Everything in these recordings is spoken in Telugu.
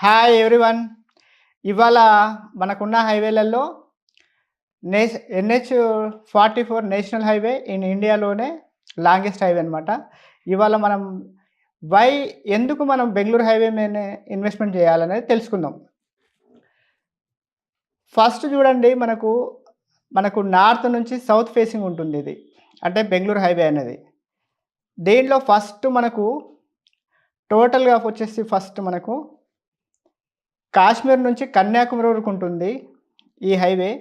హాయ్ ఎవ్రీవన్ ఇవాళ మనకున్న హైవేలలో నే NH forty four national highway in ఇండియాలోనే లాంగెస్ట్ హైవే అనమాట ఇవాళ మనం వై ఎందుకు మనం బెంగళూరు హైవే మీద ఇన్వెస్ట్మెంట్ చేయాలనేది తెలుసుకుందాం. ఫస్ట్ చూడండి మనకు మనకు నార్త్ నుంచి సౌత్ ఫేసింగ్ ఉంటుంది ఇది. అంటే బెంగళూరు హైవే అనేది. దీంట్లో ఫస్ట్ మనకు టోటల్గా వచ్చేసి ఫస్ట్ మనకు కాశ్మీర్ నుంచి కన్యాకుమారి వరకు ఉంటుంది ఈ హైవే.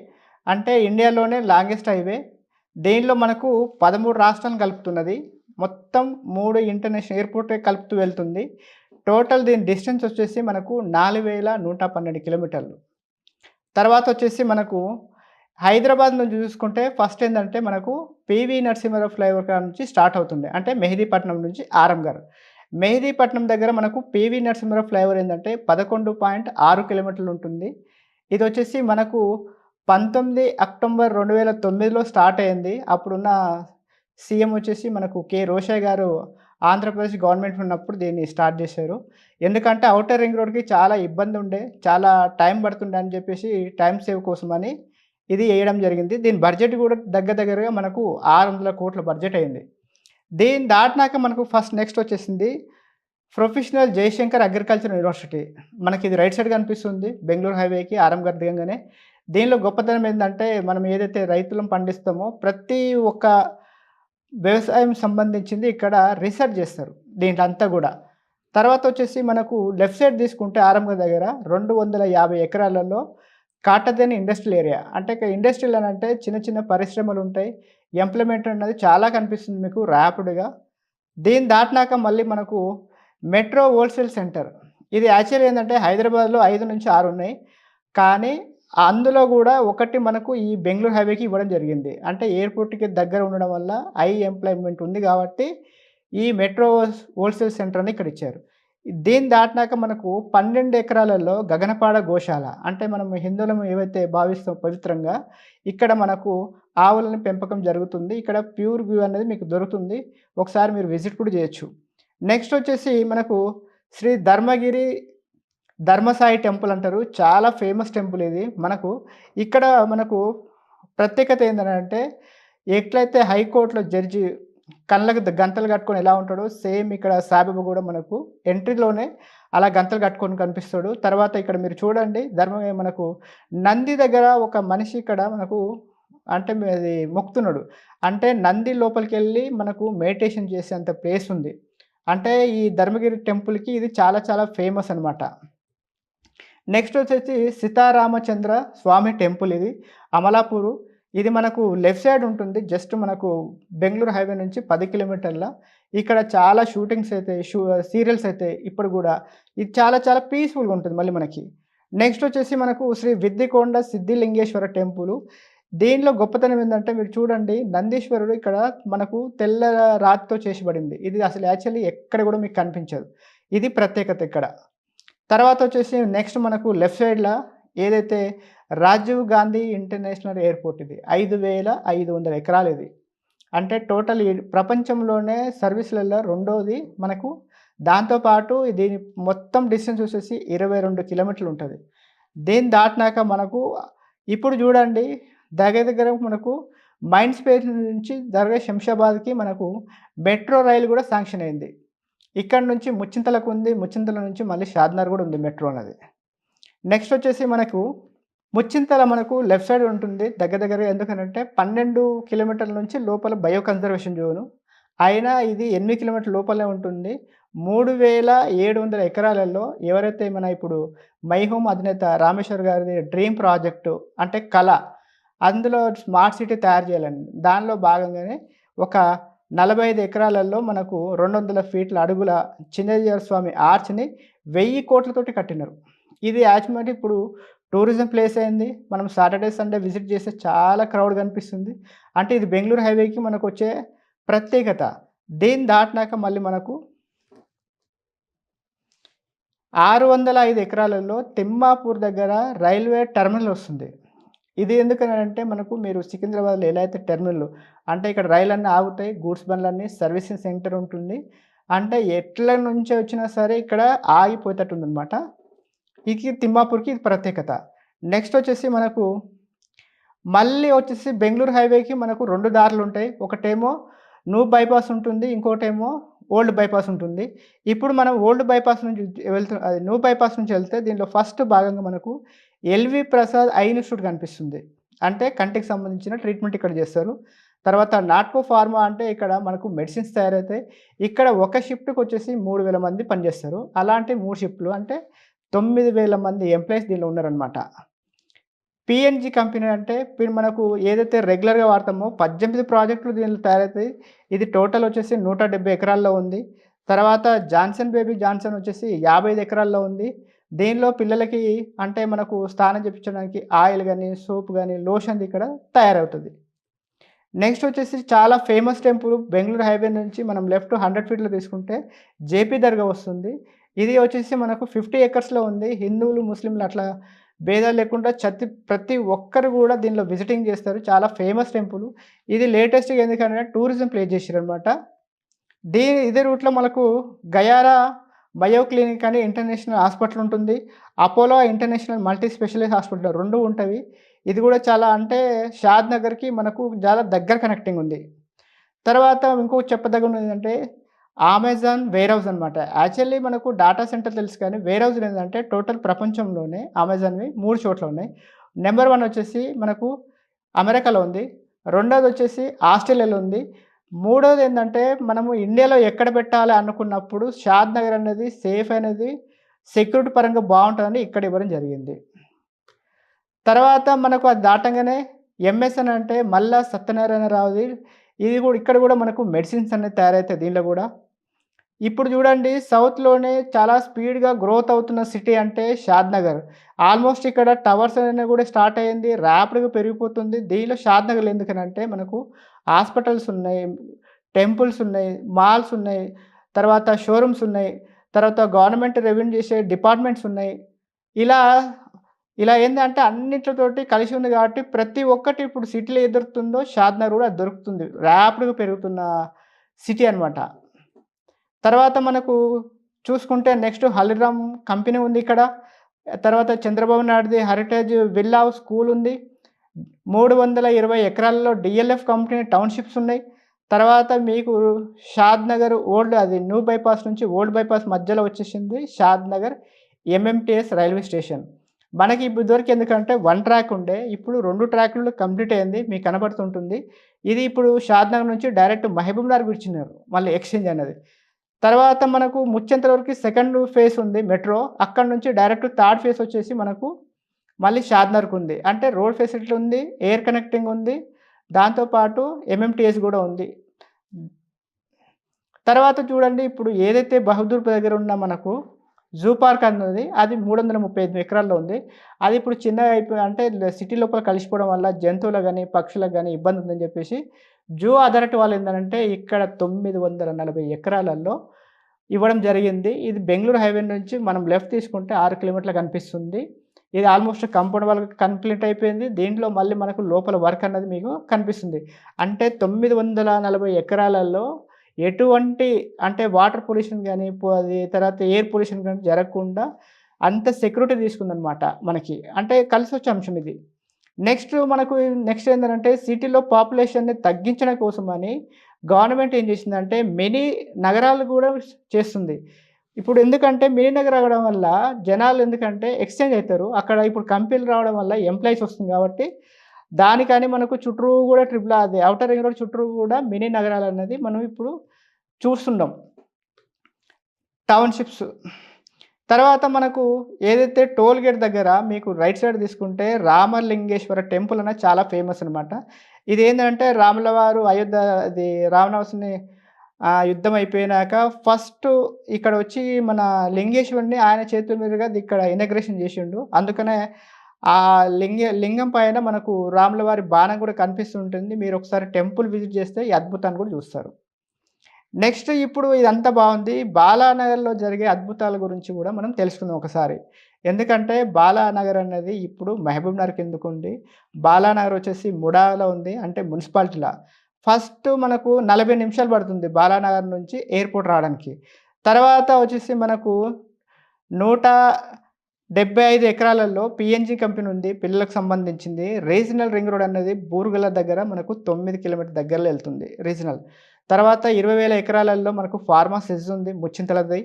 అంటే ఇండియాలోనే లాంగెస్ట్ హైవే. దీనిలో మనకు పదమూడు రాష్ట్రాలను కలుపుతున్నది. మొత్తం మూడు ఇంటర్నేషనల్ ఎయిర్పోర్ట్ కలుపుతూ వెళ్తుంది. టోటల్ దీని డిస్టెన్స్ వచ్చేసి మనకు నాలుగు వేల నూట పన్నెండు కిలోమీటర్లు. తర్వాత వచ్చేసి మనకు హైదరాబాద్ నుంచి చూసుకుంటే ఫస్ట్ ఏంటంటే మనకు పివి నరసింహరావు ఫ్లైఓవర్ నుంచి స్టార్ట్ అవుతుంది అంటే మెహదీపట్నం నుంచి ఆరంగర్. మెహదీపట్నం దగ్గర మనకు పివి నరసింహరావు ఫ్లైఓవర్ ఏంటంటే పదకొండు పాయింట్ ఆరు కిలోమీటర్లు ఉంటుంది. ఇది వచ్చేసి మనకు పంతొమ్మిది అక్టోబర్ రెండు వేల తొమ్మిదిలో స్టార్ట్ అయింది. అప్పుడున్న సీఎం వచ్చేసి మనకు కె రోషయ్య గారు ఆంధ్రప్రదేశ్ గవర్నమెంట్ ఉన్నప్పుడు దీన్ని స్టార్ట్ చేశారు. ఎందుకంటే అవుటర్ రింగ్ రోడ్కి చాలా ఇబ్బంది ఉండే చాలా టైం పడుతుండే అని చెప్పేసి టైం సేవ్ కోసమని ఇది వేయడం జరిగింది. దీని బడ్జెట్ కూడా దగ్గర దగ్గరగా మనకు ఆరు వందల కోట్ల బడ్జెట్ అయింది. దీన్ని దాటినాక మనకు ఫస్ట్ నెక్స్ట్ వచ్చేసింది ప్రొఫెషనల్ జయశంకర్ అగ్రికల్చర్ యూనివర్సిటీ. మనకి ఇది రైట్ సైడ్ కనిపిస్తుంది బెంగళూరు హైవేకి ఆరంగర్ దిగంగానే. దీనిలో గొప్పతనం ఏంటంటే మనం ఏదైతే రైతులను పండిస్తామో ప్రతి ఒక్క వ్యవసాయం సంబంధించింది ఇక్కడ రీసెర్చ్ చేస్తారు దీంట్లో అంతా కూడా. తర్వాత వచ్చేసి మనకు లెఫ్ట్ సైడ్ తీసుకుంటే ఆరంగర్ దగ్గర రెండు వందల యాభై ఎకరాలలో కాటదేని ఇండస్ట్రియల్ ఏరియా. అంటే ఇండస్ట్రియల్ అని అంటే చిన్న చిన్న పరిశ్రమలు ఉంటాయి. ఎంప్లాయ్మెంట్ అనేది చాలా కనిపిస్తుంది మీకు ర్యాపిడ్గా దీన్ని దాటినాక మళ్ళీ మనకు మెట్రో హోల్సేల్ సెంటర్ ఇది యాక్చువల్ ఏంటంటే హైదరాబాద్లో ఐదు నుంచి ఆరు ఉన్నాయి. కానీ అందులో కూడా ఒకటి మనకు ఈ బెంగళూరు హైవేకి ఇవ్వడం జరిగింది. అంటే ఎయిర్పోర్ట్కి దగ్గర ఉండడం వల్ల ఐ ఎంప్లాయ్మెంట్ ఉంది కాబట్టి ఈ మెట్రో హోల్సేల్ సెంటర్ అని ఇక్కడ ఇచ్చారు. దీన్ని దాటినాక మనకు పన్నెండు ఎకరాలలో గగనపాడ గోశాల అంటే మనం హిందువులం ఏవైతే భావిస్తాం పవిత్రంగా ఇక్కడ మనకు ఆవులను పెంపకం జరుగుతుంది. ఇక్కడ ప్యూర్ వ్యూ అనేది మీకు దొరుకుతుంది. ఒకసారి మీరు విజిట్ కూడా చేయొచ్చు. నెక్స్ట్ వచ్చేసి మనకు శ్రీ ధర్మగిరి ధర్మసాయి టెంపుల్ అంటారు. చాలా ఫేమస్ టెంపుల్ ఇది. మనకు ఇక్కడ మనకు ప్రత్యేకత ఏంటంటే ఎట్లయితే హైకోర్టులో జడ్జి కళ్ళకు గంతలు కట్టుకొని ఎలా ఉంటాడో సేమ్ ఇక్కడ సాయిబాబా కూడా మనకు ఎంట్రీలోనే అలా గంతలు కట్టుకొని కనిపిస్తాడు. తర్వాత ఇక్కడ మీరు చూడండి ధర్మం మనకు నంది దగ్గర ఒక మనిషి ఇక్కడ మనకు అంటే అది మొక్కుతున్నాడు. అంటే నంది లోపలికి వెళ్ళి మనకు మెడిటేషన్ చేసేంత ప్లేస్ ఉంది. అంటే ఈ ధర్మగిరి టెంపుల్కి ఇది చాలా చాలా ఫేమస్ అనమాట నెక్స్ట్ వచ్చేసి సీతారామచంద్ర స్వామి టెంపుల్ ఇది. అమలాపూరు ఇది మనకు లెఫ్ట్ సైడ్ ఉంటుంది జస్ట్ మనకు బెంగళూరు హైవే నుంచి పది కిలోమీటర్ల. ఇక్కడ చాలా షూటింగ్స్ అయితే షూ సీరియల్స్ అయితే ఇప్పుడు కూడా ఇది చాలా చాలా పీస్ఫుల్గా ఉంటుంది మళ్ళీ మనకి. నెక్స్ట్ వచ్చేసి మనకు శ్రీ విద్దికొండ సిద్ధిలింగేశ్వర టెంపుల్. దీనిలో గొప్పతనం ఏంటంటే మీరు చూడండి నందీశ్వరుడు ఇక్కడ మనకు తెల్ల రాతితో చేసిబడింది. ఇది అసలు యాక్చువల్లీ ఎక్కడ కూడా మీకు కనిపించదు. ఇది ప్రత్యేకత ఇక్కడ. తర్వాత వచ్చేసి నెక్స్ట్ మనకు లెఫ్ట్ సైడ్లో ఏదైతే రాజీవ్ గాంధీ ఇంటర్నేషనల్ ఎయిర్పోర్ట్ ఇది ఐదు వేల ఐదు వందల ఎకరాలు ఇది. అంటే టోటల్ ప్రపంచంలోనే సర్వీసులలో రెండోది మనకు దాంతోపాటు దీని మొత్తం డిస్టెన్స్ వచ్చేసి ఇరవై రెండు కిలోమీటర్లు ఉంటుంది. దీన్ని దాటినాక మనకు ఇప్పుడు చూడండి దగ్గర దగ్గర మనకు మైండ్ స్పేస్ నుంచి దగ్గర శంషాబాద్కి మనకు మెట్రో రైలు కూడా శాంక్షన్ అయింది. ఇక్కడ నుంచి ముచ్చింతలకు ఉంది ముచ్చింతల నుంచి మళ్ళీ షాద్నగర్ కూడా ఉంది మెట్రో అనేది. నెక్స్ట్ వచ్చేసి మనకు ముచ్చింతల మనకు లెఫ్ట్ సైడ్ ఉంటుంది. దగ్గర దగ్గర ఎందుకనంటే పన్నెండు కిలోమీటర్ల నుంచి లోపల బయో కన్జర్వేషన్ జోను. అయినా ఇది ఎనిమిది కిలోమీటర్ల లోపలే ఉంటుంది. మూడు వేల ఏడు వందల ఎకరాలలో ఎవరైతే మన ఇప్పుడు మైహోమ్ అధినేత రామేశ్వర్ గారిది డ్రీమ్ ప్రాజెక్టు అంటే కళ అందులో స్మార్ట్ సిటీ తయారు చేయాలని. దానిలో భాగంగానే ఒక నలభై ఐదు ఎకరాలలో మనకు రెండు వందల ఫీట్ల అడుగుల చిన్నజీవర స్వామి ఆర్చ్ని వెయ్యి కోట్లతోటి కట్టినారు. ఇది యాక్చువల్గా ఇప్పుడు టూరిజం ప్లేస్ అయింది. మనం సాటర్డే సండే విజిట్ చేస్తే చాలా క్రౌడ్ కనిపిస్తుంది. అంటే ఇది బెంగళూరు హైవేకి మనకు వచ్చే ప్రత్యేకత. దీన్ని దాటినాక మళ్ళీ మనకు ఆరు వందల ఐదు ఎకరాలలో తిమ్మాపూర్ దగ్గర రైల్వే టెర్మినల్ వస్తుంది. ఇది ఎందుకనంటే మనకు మీరు సికింద్రాబాద్లో ఎలా అయితే టెర్మినల్ అంటే ఇక్కడ రైలు అన్నీ ఆగుతాయి గూడ్స్ బండ్లన్నీ సర్వీసింగ్ సెంటర్ ఉంటుంది. అంటే ఎట్ల నుంచి వచ్చినా సరే ఇక్కడ ఆగిపోయేటట్టు ఉందన్నమాట ఇది తిమ్మాపూర్కి ఇది ప్రత్యేకత. నెక్స్ట్ వచ్చేసి మనకు మళ్ళీ వచ్చేసి బెంగళూరు హైవేకి మనకు రెండు దారులు ఉంటాయి. ఒకటేమో న్యూ బైపాస్ ఉంటుంది ఇంకోటేమో ఓల్డ్ బైపాస్ ఉంటుంది. ఇప్పుడు మనం ఓల్డ్ బైపాస్ నుంచి వెళ్తు అది న్యూ బైపాస్ నుంచి వెళ్తే దీనిలో ఫస్ట్ భాగంగా మనకు ఎల్వి ప్రసాద్ ఐ ఇన్స్టిట్యూట్ కనిపిస్తుంది. అంటే కంటికి సంబంధించిన ట్రీట్మెంట్ ఇక్కడ చేస్తారు. తర్వాత నాట్కో ఫార్మా అంటే ఇక్కడ మనకు మెడిసిన్స్ తయారవుతాయి ఇక్కడ ఒక షిఫ్ట్కి వచ్చేసి మూడు వేల మంది పనిచేస్తారు. అలాంటి మూడు షిఫ్ట్లు అంటే తొమ్మిది వేల మంది ఎంప్లాయీస్ దీనిలో ఉన్నారనమాట పిఎన్జి కంపెనీ అంటే ఇప్పుడు మనకు ఏదైతే రెగ్యులర్గా వాడతామో పద్దెనిమిది ప్రాజెక్టులు దీనిలో తయారవుతాయి. ఇది టోటల్ వచ్చేసి నూట డెబ్బై ఎకరాల్లో ఉంది. తర్వాత జాన్సన్ బేబీ జాన్సన్ వచ్చేసి యాభై ఐదు ఎకరాల్లో ఉంది. దీనిలో పిల్లలకి అంటే మనకు స్నానం చెప్పించడానికి ఆయిల్ కానీ సోప్ కానీ లోషన్ ఇక్కడ తయారవుతుంది. నెక్స్ట్ వచ్చేసి చాలా ఫేమస్ టెంపుల్ బెంగళూరు హైవే నుంచి మనం లెఫ్ట్ హండ్రెడ్ ఫీట్లో తీసుకుంటే జేపీ దర్గా వస్తుంది. ఇది వచ్చేసి మనకు ఫిఫ్టీ ఎకర్స్లో ఉంది. హిందువులు ముస్లింలు అట్లా భేదాలు లేకుండా చతి ప్రతి ఒక్కరు కూడా దీనిలో విజిటింగ్ చేస్తారు. చాలా ఫేమస్ టెంపుల్. ఇది లేటెస్ట్గా ఎందుకంటే టూరిజం ప్లే చేసారు అనమాట దీని ఇదే రూట్లో మనకు గయారా బయో క్లినిక్ అని ఇంటర్నేషనల్ హాస్పిటల్ ఉంటుంది. Apollo international multi specialist hospital రెండు ఉంటాయి ఇది కూడా చాలా అంటే షాద్ నగర్కి మనకు చాలా దగ్గర కనెక్టింగ్ ఉంది. తర్వాత ఇంకో చెప్పదగ్గ ఏంటంటే అమెజాన్ వేర్ హౌస్ అనమాట యాక్చువల్లీ మనకు డేటా సెంటర్ తెలుసు కానీ వేర్ హౌస్ ఏంటంటే టోటల్ ప్రపంచంలోనే అమెజాన్వి మూడు చోట్ల ఉన్నాయి. నెంబర్ వన్ వచ్చేసి మనకు అమెరికాలో ఉంది. రెండోది వచ్చేసి ఆస్ట్రేలియాలో ఉంది. మూడోది ఏంటంటే మనము ఇండియాలో ఎక్కడ పెట్టాలి అనుకున్నప్పుడు షాద్ నగర్ అనేది సేఫ్ అనేది సెక్యూరిటీ పరంగా బాగుంటుందని ఇక్కడ ఇవ్వడం జరిగింది. తర్వాత మనకు అది దాటంగానే ఎంఎస్ఎన్ అంటే మళ్ళా సత్యనారాయణ రావుది ఇది కూడా ఇక్కడ కూడా మనకు మెడిసిన్స్ అనేది తయారవుతాయి దీనిలో కూడా. ఇప్పుడు చూడండి సౌత్లోనే చాలా స్పీడ్గా గ్రోత్ అవుతున్న సిటీ అంటే షాద్ నగర్ ఆల్మోస్ట్ ఇక్కడ టవర్స్ అనేది కూడా స్టార్ట్ అయ్యింది ర్యాపిడ్గా పెరిగిపోతుంది. దీనిలో షాద్ నగర్ ఎందుకనంటే మనకు హాస్పిటల్స్ ఉన్నాయి టెంపుల్స్ ఉన్నాయి మాల్స్ ఉన్నాయి తర్వాత షోరూమ్స్ ఉన్నాయి తర్వాత గవర్నమెంట్ రెవెన్యూ చేసే డిపార్ట్మెంట్స్ ఉన్నాయి. ఇలా ఇలా ఏంటంటే అన్నిటితోటి కలిసి ఉంది కాబట్టి ప్రతి ఒక్కటి ఇప్పుడు సిటీలో ఎదురుతుందో షాద్నగర్ కూడా దొరుకుతుంది. ర్యాపిడ్గా పెరుగుతున్న సిటీ అనమాట తర్వాత మనకు చూసుకుంటే నెక్స్ట్ హల్దీరామ్ కంపెనీ ఉంది ఇక్కడ. తర్వాత చంద్రబాబు నాయుడుది హెరిటేజ్ విల్లా స్కూల్ ఉంది. మూడు వందల ఇరవై ఎకరాల్లో డిఎల్ఎఫ్ కంపెనీ టౌన్షిప్స్ ఉన్నాయి. తర్వాత మీకు షాద్ నగర్ ఓల్డ్ అది న్యూ బైపాస్ నుంచి ఓల్డ్ బైపాస్ మధ్యలో వచ్చేసింది Shadnagar MMTS railway station. మనకి ఇప్పుడు ఎందుకంటే వన్ ట్రాక్ ఉండే ఇప్పుడు రెండు ట్రాక్లు కంప్లీట్ అయింది మీకు కనబడుతుంటుంది. ఇది ఇప్పుడు షాద్ నగర్ నుంచి డైరెక్ట్ మహబూబ్ నగర్ విడిచినారు మళ్ళీ ఎక్స్చేంజ్ అనేది. తర్వాత మనకు ముచ్చెంతల వరకు సెకండ్ ఫేస్ ఉంది మెట్రో అక్కడ నుంచి డైరెక్ట్ థర్డ్ ఫేస్ వచ్చేసి మనకు మళ్ళీ షాద్నర్కు ఉంది. అంటే రోడ్ ఫెసిలిటీ ఉంది ఎయిర్ కనెక్టింగ్ ఉంది దాంతోపాటు ఎంఎంటీఎస్ కూడా ఉంది. తర్వాత చూడండి ఇప్పుడు ఏదైతే బహదూర్ దగ్గర ఉన్న మనకు జూ పార్క్ అన్నది అది మూడు వందల ముప్పై ఐదు ఎకరాల్లో ఉంది. అది ఇప్పుడు చిన్నగా అయిపోయి అంటే సిటీ లోపల కలిసిపోవడం వల్ల జంతువులకు కానీ పక్షులకు కానీ ఇబ్బంది ఉందని చెప్పేసి జూ అథారిటీ వాళ్ళు ఏంటంటే ఇక్కడ తొమ్మిది వందల నలభై ఎకరాలలో ఇవ్వడం జరిగింది. ఇది బెంగళూరు హైవే నుంచి మనం లెఫ్ట్ తీసుకుంటే ఆరు కిలోమీటర్లు కనిపిస్తుంది. ఇది ఆల్మోస్ట్ కంపౌండ్ వాళ్ళకి కంప్లీట్ అయిపోయింది. దీంట్లో మళ్ళీ మనకు లోపల వర్క్ అన్నది మీకు కనిపిస్తుంది. అంటే తొమ్మిది వందల నలభై ఎకరాలలో ఎటువంటి అంటే వాటర్ పొల్యూషన్ కానీ అది తర్వాత ఎయిర్ పొల్యూషన్ కానీ జరగకుండా అంత సెక్యూరిటీ తీసుకుందనమాట మనకి. అంటే కలిసి వచ్చే అంశం ఇది. నెక్స్ట్ మనకు నెక్స్ట్ ఏంటంటే సిటీలో పాపులేషన్ని తగ్గించడం కోసమని గవర్నమెంట్ ఏం చేసిందంటే మినీ నగరాలు కూడా చేస్తుంది. ఇప్పుడు ఎందుకంటే మినీ నగర్ రావడం వల్ల జనాలు ఎందుకంటే ఎక్స్చేంజ్ అవుతారు. అక్కడ ఇప్పుడు కంపెనీలు రావడం వల్ల ఎంప్లాయీస్ వస్తుంది కాబట్టి దానికని మనకు చుట్టూ కూడా ట్రిపుల్ అది అవుటర్ రింగ్ రోడ్ చుట్టూ కూడా మినీ నగరాలు అనేది మనం ఇప్పుడు చూస్తున్నాం టౌన్షిప్స్. తర్వాత మనకు ఏదైతే టోల్ గేట్ దగ్గర మీకు రైట్ సైడ్ తీసుకుంటే రామలింగేశ్వర టెంపుల్ అనేది చాలా ఫేమస్ అనమాట ఇది ఏంటంటే రాముల వారు అయోధ్య అది రామనవసుని యుద్ధం అయిపోయినాక ఫస్ట్ ఇక్కడ వచ్చి మన లింగేశ్వరుని ఆయన చేతుల మీదుగా ఇక్కడ ఇనగ్రేషన్ చేసిండు. అందుకనే ఆ లింగ లింగం పైన మనకు రాముల వారి బాణం కూడా కనిపిస్తుంటుంది. మీరు ఒకసారి టెంపుల్ విజిట్ చేస్తే ఈ అద్భుతాన్ని కూడా చూస్తారు. నెక్స్ట్ ఇప్పుడు ఇదంతా బాగుంది. బాలానగర్లో జరిగే అద్భుతాల గురించి కూడా మనం తెలుసుకుందాం ఒకసారి. ఎందుకంటే బాలానగర్ అనేది ఇప్పుడు మహబూబ్ నగర్ కిందకు ఉంది. బాలానగర్ వచ్చేసి ముడాలో ఉంది. అంటే మున్సిపాలిటీలో. ఫస్ట్ మనకు నలభై నిమిషాలు పడుతుంది బాలానగర్ నుంచి ఎయిర్పోర్ట్ రావడానికి. తర్వాత వచ్చేసి మనకు నూట డెబ్బై ఐదు ఎకరాలలో పిఎన్జి కంపెనీ ఉంది. పిల్లలకు సంబంధించింది. రీజనల్ రింగ్ రోడ్ అనేది బూర్గల దగ్గర మనకు తొమ్మిది కిలోమీటర్ దగ్గరలో వెళ్తుంది. రీజనల్. తర్వాత ఇరవై వేల ఎకరాలలో మనకు ఫార్మా సెజ్ ఉంది ముచ్చింతలది.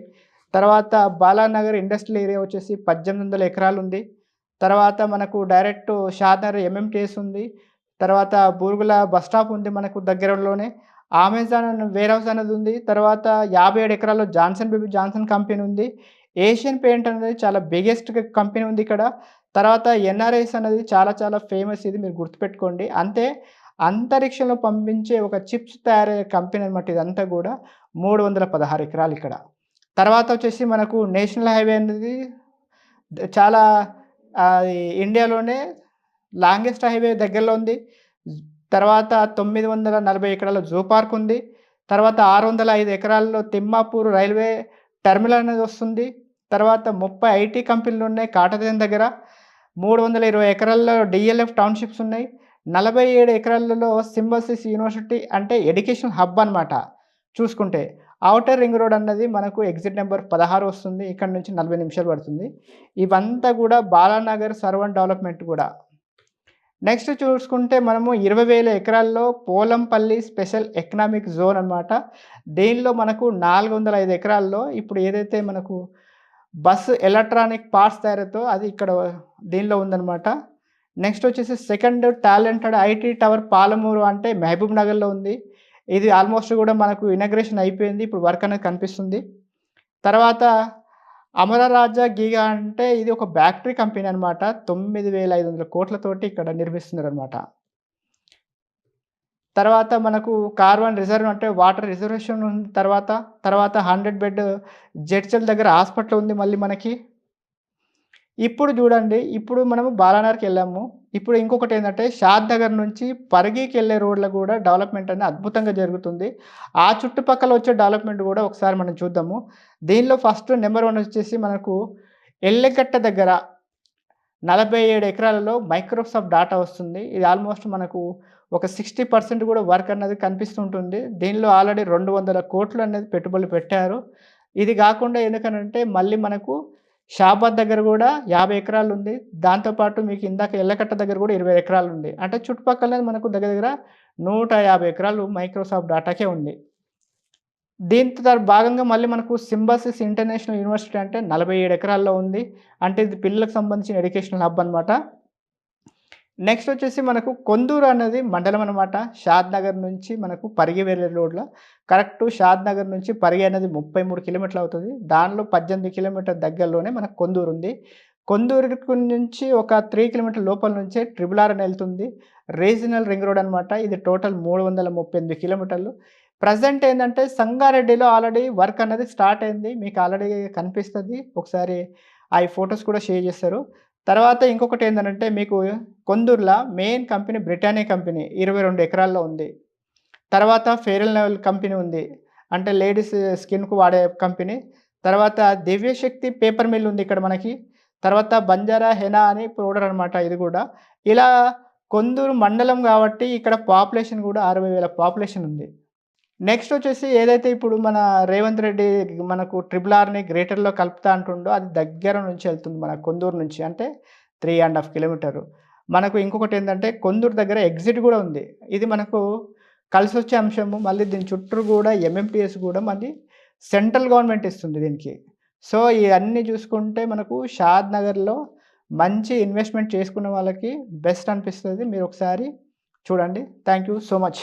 తర్వాత బాలానగర్ ఇండస్ట్రియల్ ఏరియా వచ్చేసి పద్దెనిమిది వందల ఎకరాలు ఉంది. తర్వాత మనకు డైరెక్ట్ షాద్నగర్ ఎంఎంటీఎస్ ఉంది. తర్వాత బూరుగుల బస్ స్టాప్ ఉంది మనకు దగ్గరలోనే. అమెజాన్ వేర్ హౌస్ అనేది ఉంది. తర్వాత యాభై ఏడు ఎకరాల్లో జాన్సన్ బేబీ జాన్సన్ కంపెనీ ఉంది. ఏషియన్ పెయింట్ అనేది చాలా బిగ్గెస్ట్ కంపెనీ ఉంది ఇక్కడ. తర్వాత ఎన్ఆర్ఐస్ అనేది చాలా చాలా ఫేమస్ ఇది మీరు గుర్తుపెట్టుకోండి. అంతే అంతరిక్షంలో పంపించే ఒక చిప్స్ తయారయ్యే కంపెనీ అనమాట ఇదంతా కూడా మూడు వందల పదహారు ఎకరాలు ఇక్కడ. తర్వాత వచ్చేసి మనకు నేషనల్ హైవే అనేది చాలా ఇండియాలోనే లాంగెస్ట్ హైవే దగ్గరలో ఉంది. తర్వాత తొమ్మిది వందల నలభై ఎకరాల జూ పార్క్ ఉంది. తర్వాత ఆరు వందల ఐదు ఎకరాల్లో తిమ్మాపూర్ రైల్వే టెర్మినల్ అనేది వస్తుంది. తర్వాత ముప్పై ఐటీ కంపెనీలు ఉన్నాయి కాటదేన్ దగ్గర. మూడు వందల ఇరవై ఎకరాల్లో డిఎల్ఎఫ్ టౌన్షిప్స్ ఉన్నాయి. నలభై ఏడు ఎకరాలలో సింబసిస్ యూనివర్సిటీ అంటే ఎడ్యుకేషన్ హబ్ అనమాట చూసుకుంటే అవుటర్ రింగ్ రోడ్ అన్నది మనకు ఎగ్జిట్ నెంబర్ పదహారు వస్తుంది. ఇక్కడ నుంచి నలభై నిమిషాలు పడుతుంది. ఇవంతా కూడా బాలానగర్ సర్వన్ డెవలప్మెంట్ కూడా. నెక్స్ట్ చూసుకుంటే మనము ఇరవై వేల ఎకరాల్లో పోలంపల్లి స్పెషల్ ఎకనామిక్ జోన్ అనమాట దీనిలో మనకు నాలుగు వందల ఐదు ఎకరాల్లో ఇప్పుడు ఏదైతే మనకు బస్ ఎలక్ట్రానిక్ పార్ట్స్ తయారైతో అది ఇక్కడ దీనిలో ఉందన్నమాట. నెక్స్ట్ వచ్చేసి second talented IT tower Palamuru అంటే మహబూబ్ నగర్లో ఉంది. ఇది ఆల్మోస్ట్ కూడా మనకు ఇనగ్రేషన్ అయిపోయింది. ఇప్పుడు వర్క్ అనేది కనిపిస్తుంది. తర్వాత అమరరాజా గీగా అంటే ఇది ఒక బ్యాటరీ కంపెనీ అనమాట తొమ్మిది వేల ఐదు వందల కోట్లతోటి ఇక్కడ నిర్మిస్తున్నారు అనమాట తర్వాత మనకు కార్బన్ రిజర్వ్ అంటే వాటర్ రిజర్వేషన్ ఉంది తర్వాత తర్వాత హండ్రెడ్ బెడ్ జెడ్సెల్ దగ్గర హాస్పిటల్ ఉంది మళ్ళీ మనకి. ఇప్పుడు చూడండి ఇప్పుడు మనము బాలానగర్కి వెళ్ళాము. ఇప్పుడు ఇంకొకటి ఏంటంటే షాద్ నగర్ నుంచి పరిగికి వెళ్ళే రోడ్ల కూడా డెవలప్మెంట్ అనేది అద్భుతంగా జరుగుతుంది. ఆ చుట్టుపక్కల వచ్చే డెవలప్మెంట్ కూడా ఒకసారి మనం చూద్దాము. దీనిలో ఫస్ట్ నెంబర్ వన్ వచ్చేసి మనకు ఎల్లెగట్ట దగ్గర నలభై ఏడు ఎకరాలలో మైక్రోసాఫ్ట్ డాటా వస్తుంది. ఇది ఆల్మోస్ట్ మనకు ఒక సిక్స్టీ పర్సెంట్ కూడా వర్క్ అన్నది కనిపిస్తుంటుంది. దీనిలో ఆల్రెడీ రెండు వందల కోట్లు అనేది పెట్టుబడులు పెట్టారు. ఇది కాకుండా ఎందుకనంటే మళ్ళీ మనకు షాబాద్ దగ్గర కూడా యాభై ఎకరాలు ఉంది. దాంతోపాటు మీకు ఇందాక ఎల్లకట్ట దగ్గర కూడా ఇరవై ఎకరాలు ఉంది. అంటే చుట్టుపక్కల మనకు దగ్గర దగ్గర నూట యాభై ఎకరాలు మైక్రోసాఫ్ట్ డాటాకే ఉంది. దీంతో భాగంగా మళ్ళీ మనకు సింబసిస్ ఇంటర్నేషనల్ యూనివర్సిటీ అంటే నలభై ఏడు ఎకరాల్లో ఉంది. అంటే ఇది పిల్లలకు సంబంధించిన ఎడ్యుకేషనల్ హబ్ అనమాట నెక్స్ట్ వచ్చేసి మనకు కొందూరు అనేది మండలం అనమాట షాద్ నగర్ నుంచి మనకు పరిగి వెళ్ళే రోడ్లో కరెక్ట్ షాద్ నగర్ నుంచి పరిగి అనేది ముప్పై మూడు కిలోమీటర్లు అవుతుంది. దానిలో పద్దెనిమిది కిలోమీటర్ దగ్గరలోనే మనకు కొందూరు ఉంది. కొందూరు నుంచి ఒక త్రీ కిలోమీటర్ లోపల నుంచే ట్రిబుల్ ఆర్ అని వెళ్తుంది. రీజనల్ రింగ్ రోడ్ అనమాట ఇది టోటల్ మూడు వందల ముప్పై ఎనిమిది కిలోమీటర్లు. ప్రజెంట్ ఏంటంటే సంగారెడ్డిలో ఆల్రెడీ వర్క్ అనేది స్టార్ట్ అయింది. మీకు ఆల్రెడీ కనిపిస్తుంది. ఒకసారి ఆ ఫొటోస్ కూడా షేర్ చేస్తారు. తర్వాత ఇంకొకటి ఏంటంటే మీకు కొందూరులో మెయిన్ కంపెనీ బ్రిటానియా కంపెనీ ఇరవై రెండు ఎకరాల్లో ఉంది. తర్వాత ఫేరల్ లెవెల్ కంపెనీ ఉంది. అంటే లేడీస్ స్కిన్కు వాడే కంపెనీ. తర్వాత దివ్యశక్తి పేపర్ మిల్ ఉంది ఇక్కడ మనకి. తర్వాత బంజారా హెనా అని పౌడర్ అనమాట ఇది కూడా. ఇలా కొందూరు మండలం కాబట్టి ఇక్కడ పాపులేషన్ కూడా అరవై వేల పాపులేషన్ ఉంది. నెక్స్ట్ వచ్చేసి ఏదైతే ఇప్పుడు మన రేవంత్ రెడ్డి మనకు ట్రిపుల్ ఆర్ని గ్రేటర్లో కలుపుతా అంటుండో అది దగ్గర నుంచి వెళ్తుంది మన కొందూరు నుంచి అంటే త్రీ అండ్ హాఫ్ కిలోమీటరు మనకు ఇంకొకటి ఏంటంటే కొందూరు దగ్గర ఎగ్జిట్ కూడా ఉంది. ఇది మనకు కలిసి వచ్చే అంశము. మళ్ళీ దీని చుట్టూ కూడా ఎంఎంటీఎస్ కూడా మళ్ళీ సెంట్రల్ గవర్నమెంట్ ఇస్తుంది దీనికి. సో ఇవన్నీ చూసుకుంటే మనకు షాద్ నగర్లో మంచి ఇన్వెస్ట్మెంట్ చేసుకున్న వాళ్ళకి బెస్ట్ అనిపిస్తుంది. మీరు ఒకసారి చూడండి. Thank you so much